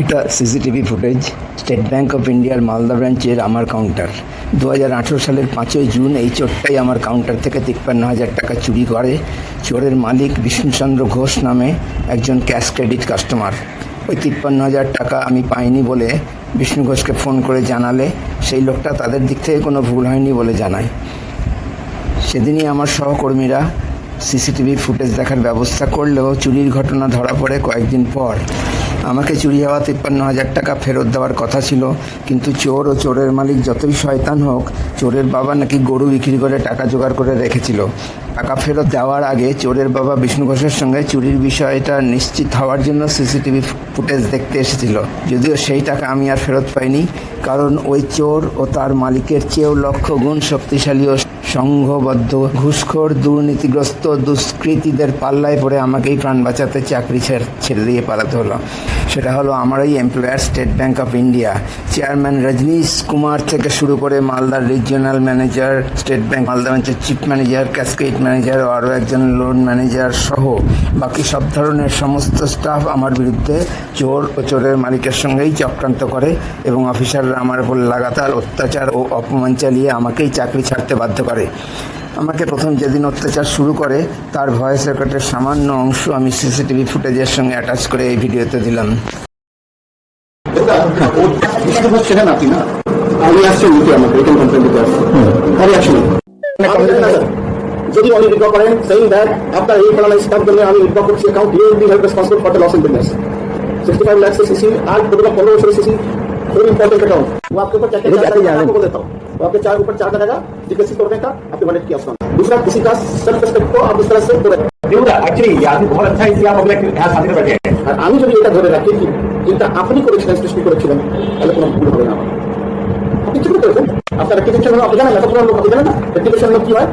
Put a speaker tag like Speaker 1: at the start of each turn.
Speaker 1: এটা CCTV footage state bank of ইন্ডিয়ার মালদা ব্রাঞ্চের আমার কাউন্টার দু হাজার আঠেরো সালের পাঁচই জুন এই চোরটাই আমার কাউন্টার থেকে তিপ্পান্ন হাজার টাকা চুরি করে। চোরের মালিক বিষ্ণুচন্দ্র ঘোষ নামে একজন ক্যাশ ক্রেডিট কাস্টমার ওই তিপ্পান্ন হাজার টাকা আমি পাইনি বলে বিষ্ণু ঘোষকে ফোন করে জানালে, সেই লোকটা তাদের দিক থেকে কোনো ভুল হয়নি বলে জানায়। সেদিনই আমার সহকর্মীরা সিসিটিভি ফুটেজ দেখার ব্যবস্থা করলেও চুরির ঘটনা ধরা পড়ে কয়েকদিন পর। আমাকে চুরি হওয়া তিপ্পান্ন হাজার টাকা ফেরত দেওয়ার কথা ছিল, কিন্তু চোর ও চোরের মালিক যতই শয়তান হোক, চোরের বাবা নাকি গরু বিক্রি করে টাকা জোগাড় করে রেখেছিল। টাকা ফেরত দেওয়ার আগে চোরের বাবা বিষ্ণু ঘোষের সঙ্গে চুরির বিষয়টা নিশ্চিত হওয়ার জন্য সিসিটিভি ফুটেজ দেখতে এসেছিল। যদিও সেই টাকা আমি আর ফেরত পাইনি, কারণ ওই চোর ও তার মালিকের চেয়েও লক্ষ গুণ শক্তিশালী ও সংঘবদ্ধ, ঘুষখোর, দুর্নীতিগ্রস্ত, দুষ্কৃতীদের পাল্লায় পড়ে আমাকেই প্রাণ বাঁচাতে চাকরি ছেড়ে দিয়ে পালাতে হলো। সেটা হলো আমারই employer state bank of India chairman Rajnish Kumar থেকে শুরু করে মালদার regional manager state bank Malda ব্রাঞ্চের চিফ ম্যানেজার ক্যাসকেট ম্যানেজার আরও একজন লোন ম্যানেজার সহ বাকি সব ধরনের সমস্ত স্টাফ আমার বিরুদ্ধে চোর ও চোরের মালিকের সঙ্গেই চক্রান্ত করে এবং অফিসাররা আমার উপর লাগাতার অত্যাচার ও অপমান চালিয়ে আমাকেই চাকরি ছাড়তে বাধ্য করে। করে। আমাকে প্রথম যেদিন অত্যাচার শুরু করে তার ভয়েস রেকর্ডের সামান্য অংশ আমি সিসিটিভি ফুটেজের সঙ্গে অ্যাটাচ করে এই ভিডিওতে দিলাম।
Speaker 2: যদি আমি উইথড্র করেন সেইং দ্যাট আপনার এই স্টাফ জন্য আমি উইথড্র করছি account you be held responsible for the loss CC আর বছর CC CC very important account वो आपके ऊपर क्या क्या चार्ज है आपको बोल देता हूँ वो आपके चार ऊपर चार्ज रहेगा डिकेसी तोड़ने का आपके बजट की आसान दूसरा किसी का सेल्फ रेस्पेक्ट को आप इस तरह से तोड़े
Speaker 3: एक्चुअली ये आदमी बहुत अच्छा है इसलिए आप अगले यहाँ शादी में बैठे हैं
Speaker 2: আর আমি যদি এটা ধরে রাখি কি যেটা আপনি করেছিলেন সৃষ্টি করেছিলেন তাহলে কোনো ভুল হবে না আমার আপনি ঠিক করেছেন আপনার রেক্টিফিকেশন হলো আপনি জানেন না কত লোক আপনি জানেন না রেক্টিফিকেশন হলো কি হয়